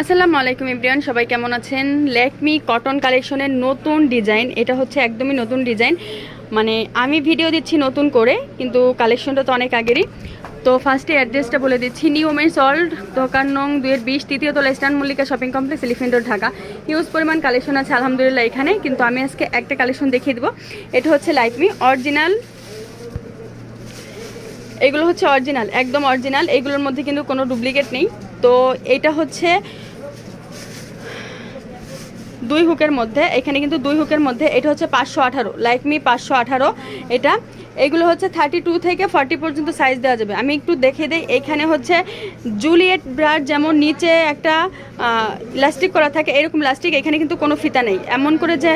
আসসালামু আলাইকুম ইব্রিয়ান, সবাই কেমন আছেন? লেকমি কটন কালেকশনের নতুন ডিজাইন এটা হচ্ছে একদমই নতুন ডিজাইন মানে আমি ভিডিও দিচ্ছি নতুন করে, কিন্তু কালেকশনটা তো অনেক আগেরই। তো ফার্স্টে অ্যাড্রেসটা বলে দিচ্ছি। নিউ ওমেন্স অল্ড দোকান নং দুয়ের বিশ, তৃতীয় তলা Eastern Mallika shopping complex elephant road Dhaka. Huge পরিমাণ কালেকশন আছে, আলহামদুলিল্লাহ, এখানে। কিন্তু আমি আজকে একটা কালেকশন দেখিয়ে দেবো। এটা হচ্ছে লাইকমি অরিজিনাল এগুলো হচ্ছে অরিজিনাল একদম অরিজিনাল এগুলোর মধ্যে কিন্তু কোনো ডুপ্লিকেট নেই। তো এটা হচ্ছে দুই হুকের মধ্যে, এখানে কিন্তু দুই হুকের মধ্যে, এটা হচ্ছে পাঁচশো আঠারো। লাইক মি পাঁচশো আঠারো, এটা। এগুলো হচ্ছে থার্টি টু থেকে ফর্টি পর্যন্ত সাইজ দেওয়া যাবে। আমি একটু দেখে দিই, এখানে হচ্ছে জুলিয়েট ব্রার যেমন নিচে একটা ইলাস্টিক করা থাকে, এরকম ইলাস্টিক এখানে কিন্তু কোনো ফিতা নেই। এমন করে যে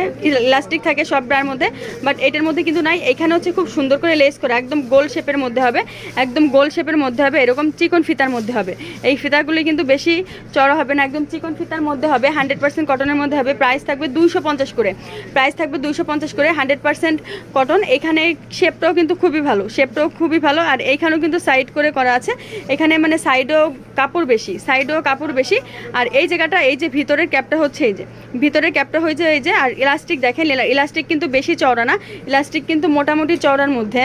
ইলাস্টিক থাকে সব ব্রার মধ্যে বাট এটার মধ্যে কিন্তু নাই। এখানে হচ্ছে খুব সুন্দর করে লেস করে, একদম গোল শেপের মধ্যে হবে, একদম গোল শেপের মধ্যে হবে, এরকম চিকন ফিতার মধ্যে হবে। এই ফিতাগুলি কিন্তু বেশি চড়া হবে না, একদম চিকন ফিতার মধ্যে হবে হান্ড্রেড পার্সেন্ট কটনের মধ্যে হবে। প্রাইস থাকবে দুইশো পঞ্চাশ করে। প্রাইস থাকবে দুইশো পঞ্চাশ করে হান্ড্রেড পার্সেন্ট কটন এখানে শেপটাও কিন্তু খুবই ভালো শেপটাও খুবই ভালো। আর এইখানেও কিন্তু সাইড করে করা আছে। এখানে মানে সাইডেও কাপড় বেশি সাইডেও কাপড় বেশি। আর এই জায়গাটা, এই যে ভিতরের ক্যাপটা হচ্ছে এই যে। ভিতরের ক্যাপটা হয়েছে এই যে, আর ইলাস্টিক দেখেন ইলাস্টিক কিন্তু বেশি চওড়া না। ইলাস্টিক কিন্তু মোটামুটি চওড়ার মধ্যে।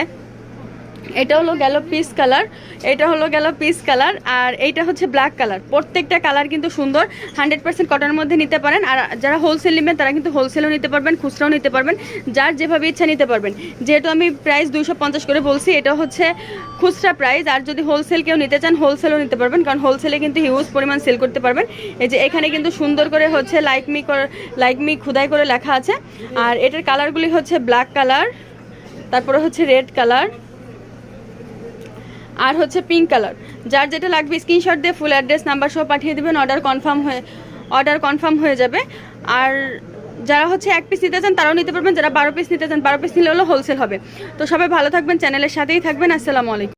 এটা হলো গেল পিস কালার, এটা হলো গেল পিস কালার, আর এইটা হচ্ছে ব্ল্যাক কালার। প্রত্যেকটা কালার কিন্তু সুন্দর, হান্ড্রেড পার্সেন্ট কটনের মধ্যে নিতে পারেন, আর যারা হোলসেল নেবেন, তারা কিন্তু হোলসেলও নিতে পারবেন, খুচরাও নিতে পারবেন, যার যেভাবে ইচ্ছা নিতে পারবেন। যেহেতু আমি প্রাইস দুইশো পঞ্চাশ করে বলছি, এটা হচ্ছে খুচরা প্রাইস আর যদি হোলসেল কেউ নিতে চান হোলসেলও নিতে পারবেন, কারণ হোলসেলে কিন্তু হিউজ পরিমাণ সেল করতে পারবেন। এই যে এখানে কিন্তু সুন্দর করে হচ্ছে লাইক মি লাইক খুদাই করে লেখা আছে, আর এটার কালারগুলি হচ্ছে ব্ল্যাক কালার তারপরে হচ্ছে রেড কালার আর হচ্ছে পিঙ্ক কালার যার যেটা লাগবে স্ক্রিনশট দিয়ে ফুল অ্যাড্রেস নাম্বার সহ পাঠিয়ে দেবেন অর্ডার কনফার্ম হয়ে অর্ডার কনফার্ম হয়ে যাবে। আর যারা হচ্ছে এক পিস নিতে চান, তারাও নিতে পারবেন। যারা বারো পিস নিতে চান, বারো পিস নিলে হলো হোলসেল হবে। তো সবাই ভালো থাকবেন চ্যানেলের সাথেই থাকবেন। আসসালামু আলাইকুম।